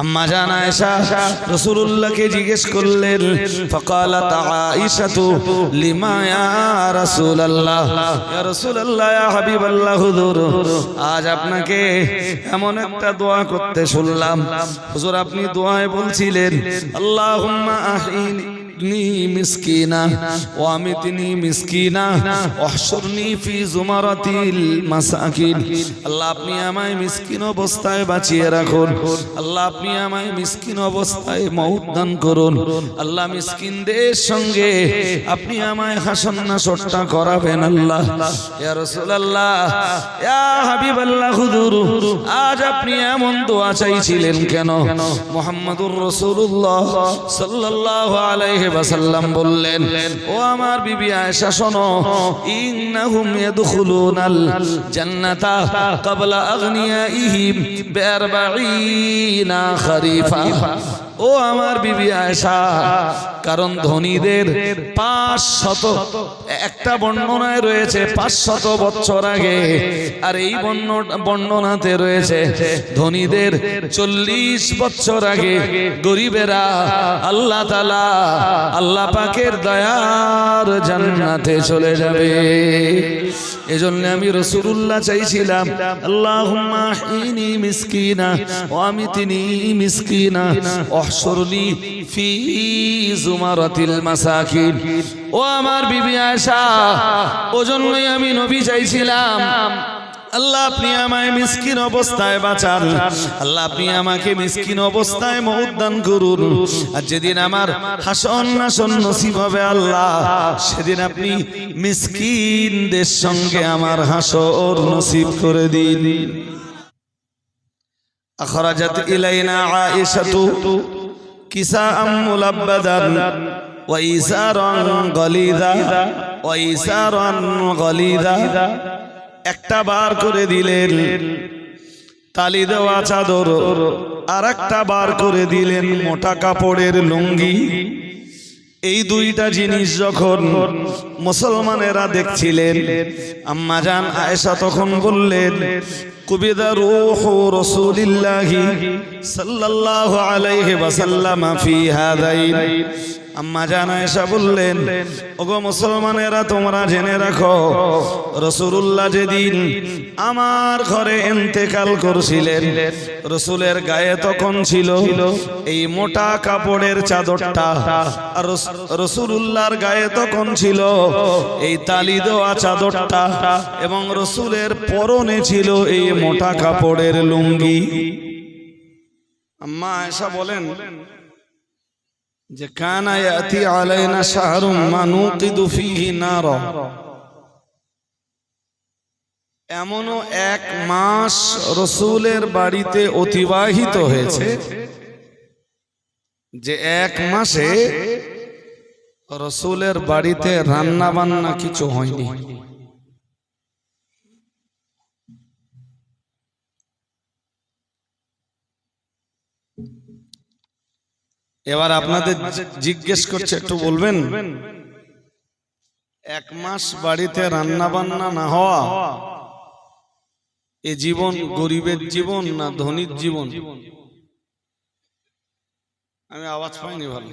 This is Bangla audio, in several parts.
আম্মা জান আয়েশা রাসূলুল্লাহকে জিজ্ঞেস করলেন, ফাকালাত আয়েশাতু লিমা ইয়া রাসূলুল্লাহ? ইয়া রাসূলুল্লাহ, ইয়া হাবিবাল্লাহ, হুজুর। আজ আপনাকে এমন একটা দোয়া করতে শুনলাম। হুজুর, আপনি দোয়ায় বলছিলেন, আল্লাহুম্মা আহিনি মিসকিনা, ও আমি তিনি মিসকিনা অহসরনি ফি জুমারাতিল মাসাকিন। আল্লাহ আপনি আমায় মিসকিন অবস্থায় বাঁচিয়ে রাখুন। আল্লাহ আপনি আমায় মিসকিন অবস্থায় মৌত দান করুন। আল্লাহ মিসকিনদের সঙ্গে আপনি আমায় হাসন নাসরটা করাবেন আল্লাহ। ইয়া রাসূলুল্লাহ, ইয়া হাবিবাল্লাহ, হুজুর, আজ আপনি এমন দোয়া চাইছিলেন কেন? মুহাম্মাদুর রাসূলুল্লাহ সাল্লাল্লাহু আলাইহি ওয়াসাল্লাম বললেন ও আমার বিবি আয়েশা শোনো ইন্নাহুম ইয়াদখুলুনাল জান্নাতা ক্বাবলা আগনিয়াইহিম বিআরবাঈনা খরিফা। ও আমার বিবি আয়েশা, কারণ ধনীদের পাঁচ শত একটা বর্ণনায় রয়েছে পাঁচ শত বছর আগে, আর এই বর্ণ- বর্ণনাতে রয়েছে ধনীদের চল্লিশ বছর আগে গরিবেরা আল্লাহ তালা আল্লাহ পাকের দয়ার জান্নাতে চলে যাবে। এজন্য আমি রসুল্লাহ চাইছিলাম আল্লাহ মিসকিনা, ও আমি তিনি মিসকিনা অসরলি ফি জুমারাতিল মাসাকিন। ও আমার বিবি আশা ওজন্যই জন্যই আমি নবী চাইছিলাম আল্লাহ আপনি আমায় মিসকিন অবস্থায় বাঁচান। আল্লাহ আপনি আমাকে মিসকিন অবস্থায় মহুদান করুন। আর যেদিন আমার হাসন নাসন নসিব হবে আল্লাহ, সেদিন আপনি মিসকিনদের সঙ্গে আমার হাসন নসিব করে দিন। আখরাজাত ইলাইনা আয়েশাতু কিসা আম্মুল আব্বাদান ওয়াইসারান গলিদা ওয়াইসারান গলিদা। একটা বার করে দিলেন। তালি দেওয়া চাদর আর একটা বার করে দিলেন মোটা কাপড়ের লুঙ্গি। এই দুইটা জিনিস যখন মুসলমানেরা দেখছিলেন, আম্মা জান আয়েশা তখন বললেন, কুবিদা রূহ রাসূলিল্লাহি আম্মা জানা এসা বললেন, ওগো মুসলমানেরা, তোমরা জেনে রাখো রসুল্লাহ যেদিন আমার ঘরে ইন্তেকাল করছিলেন, রসুলের গায়ে তখন ছিল এই মোটা কাপড়ের চাদরটা, আর রসুল্লাহর গায়ে তখন ছিল এই তালি দেওয়া চাদরটা, এবং রসুলের পরনে ছিল এই মোটা কাপড়ের লুঙ্গি। আম্মা আয়েশা বলেন যে কানা ইয়াতি আলাইনা শাহরুম মানুকিদু ফিহি নারা। এমনও এক মাস রসুলের বাড়িতে অতিবাহিত হয়েছে যে এক মাসে রসুলের বাড়িতে রান্না বান্না কিছু হয়নি। এবার আপনাদের জিজ্ঞেস করছে একটু বলবেন? এক মাস বাড়িতে রান্না বান্না না হওয়া? এ জীবন গরিবের জীবন না ধনীর জীবন? আমি আওয়াজ পাইনি ভালো।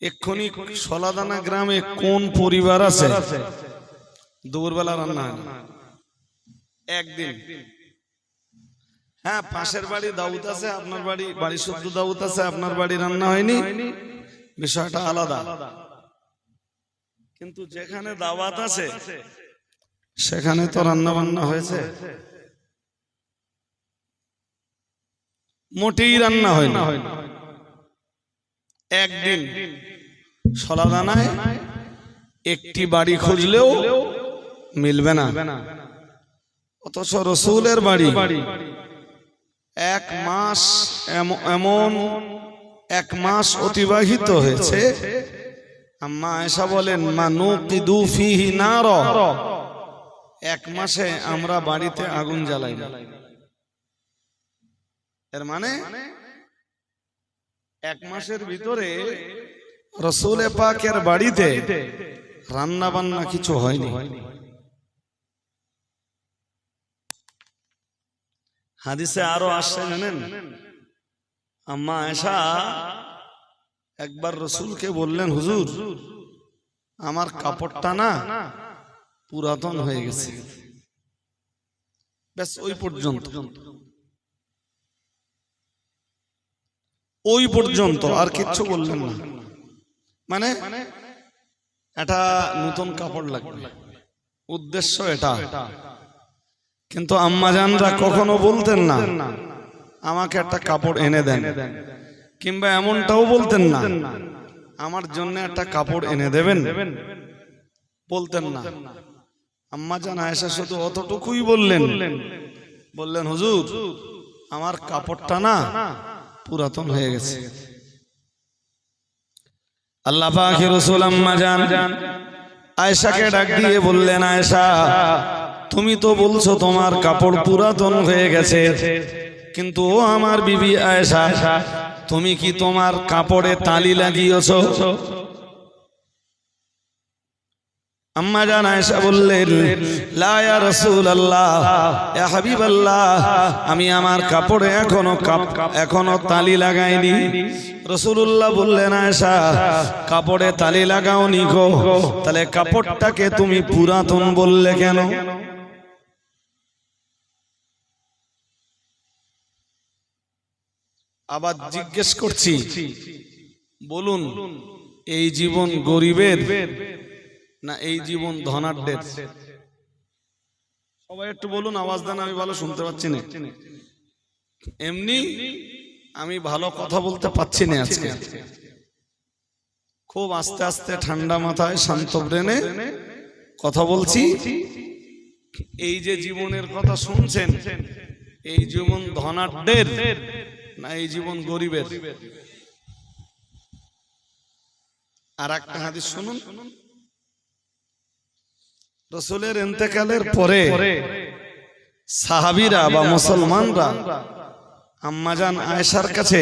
এক্ষুনি সলাদানা গ্রামে কোন পরিবার আছে? দুপুরবেলা রান্না হয় একদিন। হ্যাঁ পাশের বাড়ি দাউদ আছে আপনার বাড়ি বাড়ি শুদ্ধ দাউদ আছে আপনার বাড়ি রান্না হয়নি? বিষয়টা আলাদা। কিন্তু যেখানে দাওয়াত আছে সেখানে তো রান্না বান্না হয়েছে। মোটেই রান্না হয় না একদিন সলাদানায় একটি বাড়ি খুঁজলেও মিলবে না। অথচ রসুলের বাড়ি। এক মাস এমন এক মাস অতিবাহিত হয়েছে। আম্মা আয়েশা বলেন মানু কিদু ফিহি নার। এক মাসে আমরা বাড়িতে আগুন জ্বালাই। এর মানে এক মাসের ভিতরে রসুল পাকের বাড়িতে রান্না বান্না কিছু হয়নি। হাদিসে আরও আসছে জানেন? আম্মা আয়েশা একবার রসুলকে বললেন হুজুর আমার কাপড়টা না পুরাতন হয়ে গেছে। ব্যাস ওই পর্যন্ত। ওই পর্যন্ত আর কিচ্ছু বললেন না। মানে এটা নতুন কাপড় লাগবে। উদ্দেশ্য এটা। কিন্তু আম্মাজানরা কখনো বলতেন না আমাকে একটা কাপড় এনে দেন। কিংবা এমনটাও বলতেন না আমার জন্য একটা কাপড় এনে দেবেন। বলতেন না। আম্মা জান আয়েশা শুধু অতটুকুই বললেন বললেন হুজুর আমার কাপড়টা না পুরাতন হয়ে গেছে। আল্লাহ পাখি রসুল আম্মা জান আয়েশাকে ডাক দিয়ে বললেন আয়েশা তুমি তো বলছো তোমার কাপড় পুরাতন হয়ে গেছে। কিন্তু ও আমার বিবি আয়েশা, তুমি কি তোমার কাপড়ে তালি লাগিয়েছ? আম্মা জান বললেন, লা ইয়া রাসূলুল্লাহ, ইয়া হাবিবাল্লাহ, আমি আমার কাপড়ে এখনও এখনও তালি লাগাইনি। রাসূলুল্লাহ বললেন, আয়েশা, কাপড়ে তালি লাগাওনি গো। তাহলে কাপড়টাকে তুমি পুরাতন বললে কেন? আবার জিজ্ঞেস করছি বলুন এই জীবন গরিবের না এই জীবন ধনাঢ্যের? সবাই একটু বলুন আওয়াজ দেন আমি ভালো শুনতে পাচ্ছি না। এমনি আমি ভালো কথা বলতে পাচ্ছি না আজকে। খুব আস্তে আস্তে ঠান্ডা মাথায় শান্ত ব্রেনে কথা বলছি। এই যে জীবনের কথা শুনছেন এই জীবন ধনাঢ্যের না, এই জীবন গরিবের। আর একটা হাদিস শুনুন। রসুলের এতেকালের পরে সাহাবিরা বা মুসলমানরা আম্মাজান আয়েশার কাছে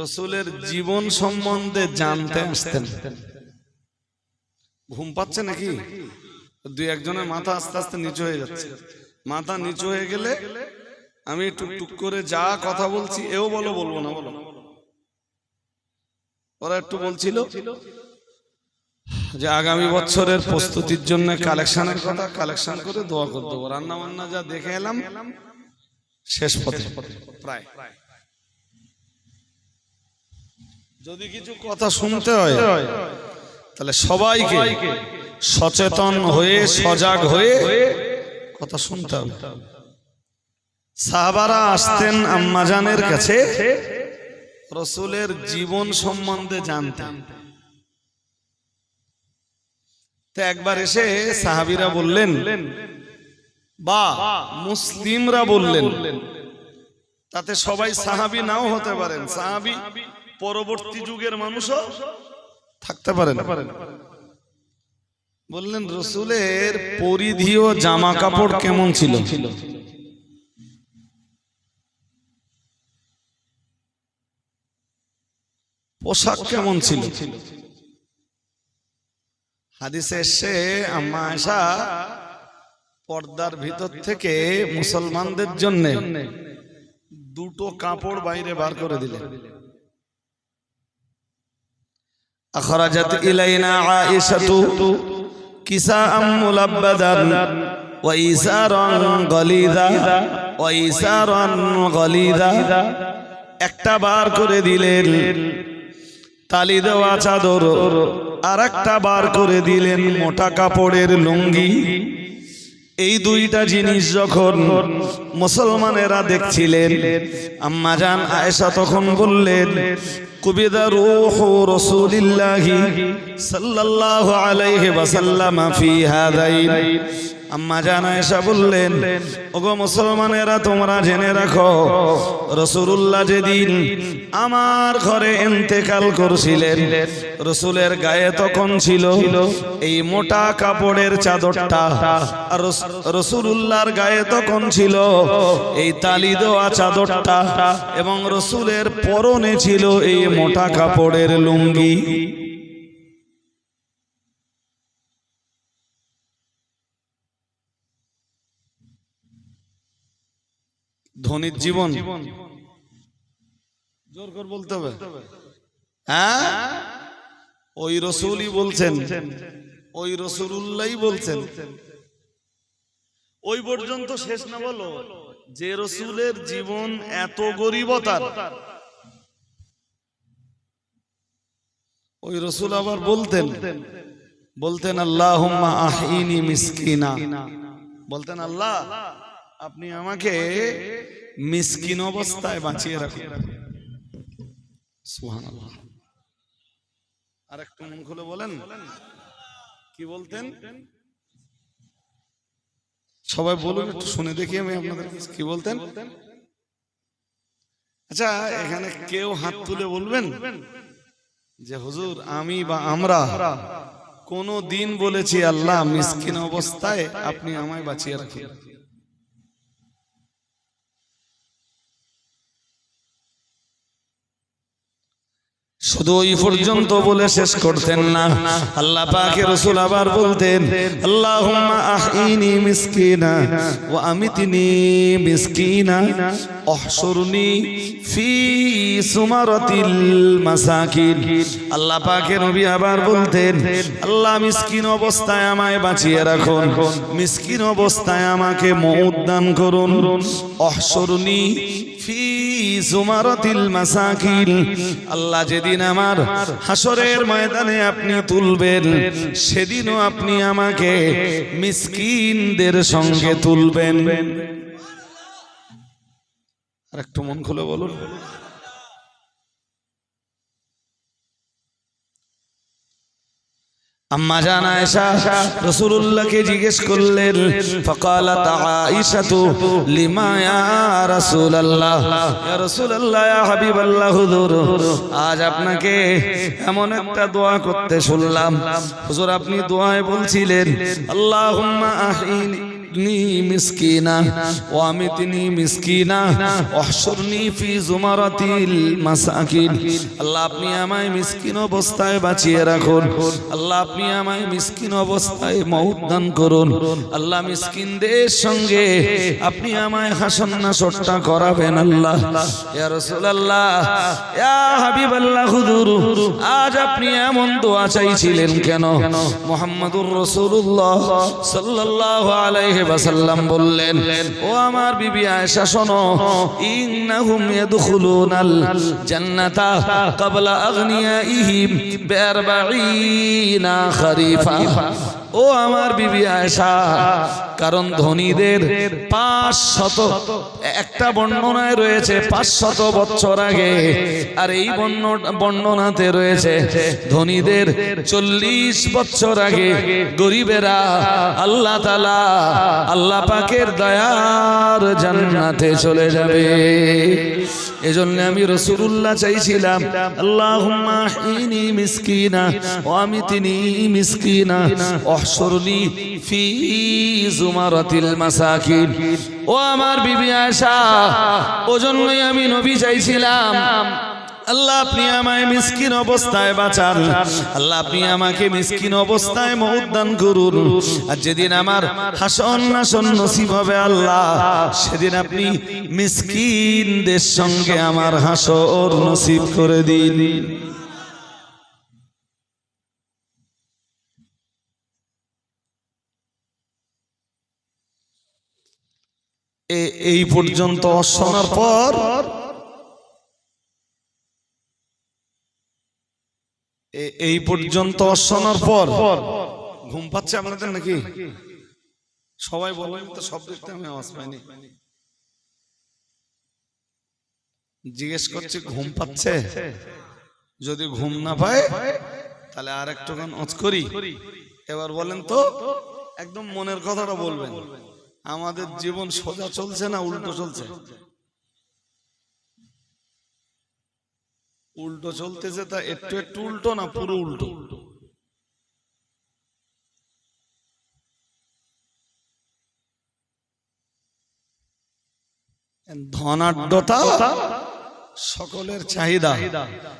রসুলের জীবন সম্বন্ধে জানতে আসতেন। ঘুম পাচ্ছে নাকি? দুই একজনের মাথা আস্তে আস্তে নিচু হয়ে যাচ্ছে। মাথা নিচু হয়ে গেলে আমি টুকটুক করে যা কথা বলছি, এও বলো, বলব না, বলো। ওরা একটু বলছিল যে আগামী বছরের প্রস্তুতির জন্য কালেকশনের কথা, কালেকশন করে দোয়া করে দেবো। রান্না বান্না যা দেখে এলাম, শেষ পথে, প্রায়। যদি কিছু কথা শুনতে হয়, তাহলে সবাইকে সচেতন হয়ে, সজাগ হয়ে কথা শুনতে হবে। সাহাবারা আসতেন আম্মাজানের কাছে। রসুলের জীবন সম্বন্ধে জানতেন। তো একবার এসে সাহাবিরা বললেন বা মুসলিমরা বললেন তাতে সবাই সাহাবি নাও হতে পারেন। সাহাবি পরবর্তী যুগের মানুষও থাকতে পারেন। বললেন রসুলের পরিধি ও জামা কাপড় কেমন ছিল? পোশাক কেমন ছিল? হাদিসে এসে আমাশা পর্দার ভিতর থেকে মুসলমানদের জন্য দুটো কাপড় বাইরে বার করে দিলেন। আখরাজাত ইলাইনা আয়েশাতু কিসাআম মুলাব্বাদান ওয়া ইসারান গলিদা ওয়া ইসারান গলিদা। একটা বার করে দিলেন। তালি দেওয়া চাদর আর একটা বার করে দিলেন মোটা কাপড়ের লুঙ্গি। এই দুইটা জিনিস যখন মুসলমানেরা দেখছিলেন আম্মাজান আয়েশা তখন বললেন, কুবিদা রূহ সাল্লাল্লাহু আলাইহি ওয়াসাল্লাম ফি হাদাইন। আম্মা জান আয়েশা বললেন, ওগো মুসলমানেরা, তোমরা জেনে রাখো রসুল্লাহ যেদিন আমার ঘরে ইন্তেকাল করছিলেন, রসুলের গায়ে তখন ছিল এই মোটা কাপড়ের চাদরটা। আর রসুল্লাহর গায়ে তখন ছিল এই তালি দেওয়া চাদরটা এবং রসুলের পরনে ছিল এই মোটা কাপড়ের লুঙ্গি। ধনির জীবন। জোর করে বলতে হবে। হ্যাঁ? ওই রসুলই বলছেন। ওই রসুল্লাহ বলছেন। ওই পর্যন্ত শেষ না বলো? যে রসুলের জীবন এত গরিবতার। ওই রসুল আবার বলতেন বলতেন আল্লাহ আহিনি মিসকিনা। বলতেন আল্লাহ আপনি আমাকে মিসকিন অবস্থায় বাঁচিয়ে রাখুন। সুবহানাল্লাহ। আর একটু মন খুলে বলেন। কি বলতেন? সবাই বলুন একটু শুনে দেখি আমি আপনাদের কি বলতেন। আচ্ছা এখানে কেউ হাত তুলে বলবেন? যে হুজুর আমি বা আমরা কোনো দিন বলেছি আল্লাহ মিসকিন অবস্থায় আপনি আমায় বাঁচিয়ে রাখেন। শুধু ওই পর্যন্ত বলে শেষ করতেন না। আল্লাহ পাকে রসুল আবার বলতেন, আল্লাহুম্মা আহিনি মিসকিনা ওয়া আমিতনি মিসকিনা, অহশুরনি ফি সুমারাতিল মাসাকিন। আল্লাহ পাকে নবী আবার বলতেন, আল্লাহ মিসকিন অবস্থায় আমায় বাঁচিয়ে রাখুন। মিসকিন অবস্থায় আমাকে মউত দান করুন। অহশুরনি ফি সুমারাতিল মাসাকিন। আল্লাহ যেদিন আমার হাসরের ময়দানে আপনি তুলবেন, সেদিনও আপনি আমাকে মিসকিনদের সঙ্গে তুলবেন। আর একটু মন খুলে বলুন। আম্মা জান আয়েশা, রাসূলুল্লাহকে জিজ্ঞেস করলেন, ফাকালাত আয়েশাতু লিমা ইয়া রাসূলুল্লাহ? ইয়া রাসূলুল্লাহ, ইয়া হাবিবাল্লাহ, হুজুর। আজ আপনাকে এমন একটা দোয়া করতে শুনলাম। হুজুর, আপনি দোয়ায় বলছিলেন, আল্লাহুম্মা আহিনি মিসকিনা ও আমিতনি মিসকিনা অহশুরনি ফি জুমারাতিল মাসাকিন আল্লাহ আপনি আমায় মিসকিন অবস্থায় বাঁচিয়ে রাখুন। আল্লাহ আপনি আমায় মিসকিন অবস্থায় মউত দান করুন। আল্লাহ মিসকিনদের সঙ্গে আপনি আমায় হাসন নাসরটা করাবেন আল্লাহ। ইয়া রাসূলুল্লাহ, ইয়া হাবিবাল্লাহ হুজুর, আজ আপনি এমন দোয়া চাইছিলেন কেন? মুহাম্মাদুর রাসূলুল্লাহ সাল্লাল্লাহু আলাইহি ওয়াসাল্লাম বললেন ও আমার বিবি আয়েশা শোনো ইন্নাহুম ইয়াদখুলুনাল জান্নাতা ক্বাবলা আগনিয়াইহিম বিআরবাঈনা খরিফা। ও আমার বিবি আয়েশা, কারণ ধনীদের পাঁচ শত একটা বর্ণনায় রয়েছে পাঁচ শত বছর আগে, আর এই বর্ণ- বর্ণনাতে রয়েছে ধনীদের চল্লিশ বছর আগে গরিবেরা আল্লাহ তালা আল্লাহ পাকের দয়ার জান্নাতে চলে যাবে। এজন্য আমি রসুল্লাহ চাইছিলাম আল্লাহ ও আমি তিনি ফি ও আমার বিবি আশা ওজন্যই আমি নবী চাইছিলাম আল্লাহ আপনি আমায় মিসকিন অবস্থায় বাঁচান। আল্লাহ আপনি আমাকে মিসকিন অবস্থায় মউত দান করুন। আর যেদিন আমার হাসন নাসন নসিব হবে আল্লাহ, সেদিন আপনি মিসকিনদের সঙ্গে আমার হাসর নসিব করে দিন। এই পর্যন্ত শোনার পর এই পর্যন্ত শোনার পর ঘুম পাচ্ছে আপনাদের নাকি? সবাই বলেন তো, সব দেখতে আমি আওয়াজ পাইনি। জিজ্ঞেস করছি, ঘুম পাচ্ছে? যদি ঘুম না পায়, তাহলে আর একটু গান অচ করি। এবার বলেন তো, একদম মনের কথাটা বলবেন। আমাদের জীবন সোজা চলছে না উল্টো চলছে? উল্টো চলতেছে তা একটু একটু উল্টো না পুরো উল্টো? ধনাঢ্যতা সকলের চাহিদা।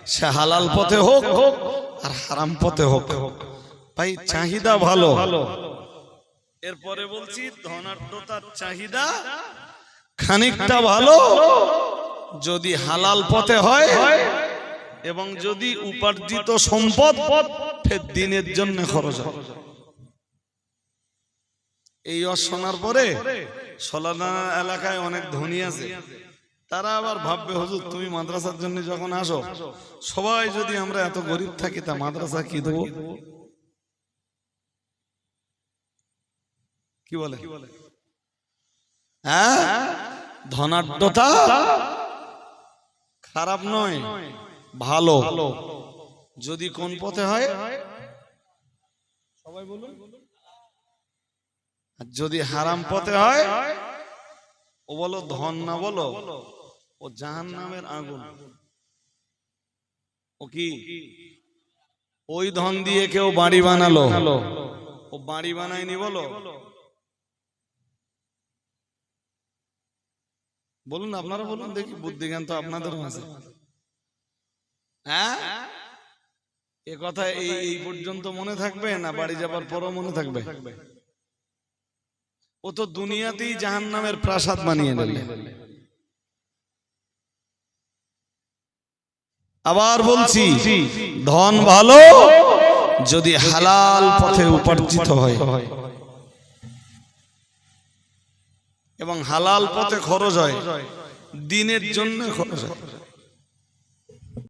সে হালাল পথে হোক হোক আর হারাম পথে হোক। হোক ভাই, চাহিদা ভালো ভালো। এরপরে বলছি ধনাঢ্যতার চাহিদা খানিকটা ভালো। যদি হালাল পথে হয় এবং যদি উপার্জিত সম্পদ ফের দিনের জন্য খরচ হয়। এই অ পরে সলানা এলাকায় অনেক ধনী আছে। তারা আবার ভাববে, হুজুর, তুমি মাদ্রাসার জন্য যখন আসো, সবাই যদি আমরা এত গরিব থাকি, তা মাদ্রাসা কি দেবো? কি বলে? হ্যাঁ? ধনাঢ্যতা? খারাপ নয়। ভালো। যদি কোন পথে হয়? সবাই বলুন। যদি হারাম পথে হয়? ও বলো ধন না বলো? ও জাহান নামের আগুন। ও কি? ওই ধন দিয়ে কেউ বাড়ি বানালো? ও বাড়ি বানায়নি বলো? বলুন আপনারা বলুন দেখি বুদ্ধি জ্ঞান তো আপনাদের মাঝে হ্যাঁ? এ কথা এই এই পর্যন্ত মনে থাকবে না বাড়ি যাবার পরও মনে থাকবে? ও তো দুনিয়াতেই জাহান নামের প্রাসাদ বানিয়ে নিলে আবার বলছি ধন ভালো যদি হালাল পথে উপার্জিত হয়। এবং হালাল পথে খরচ হয়। দিনের জন্য খরচ হয়।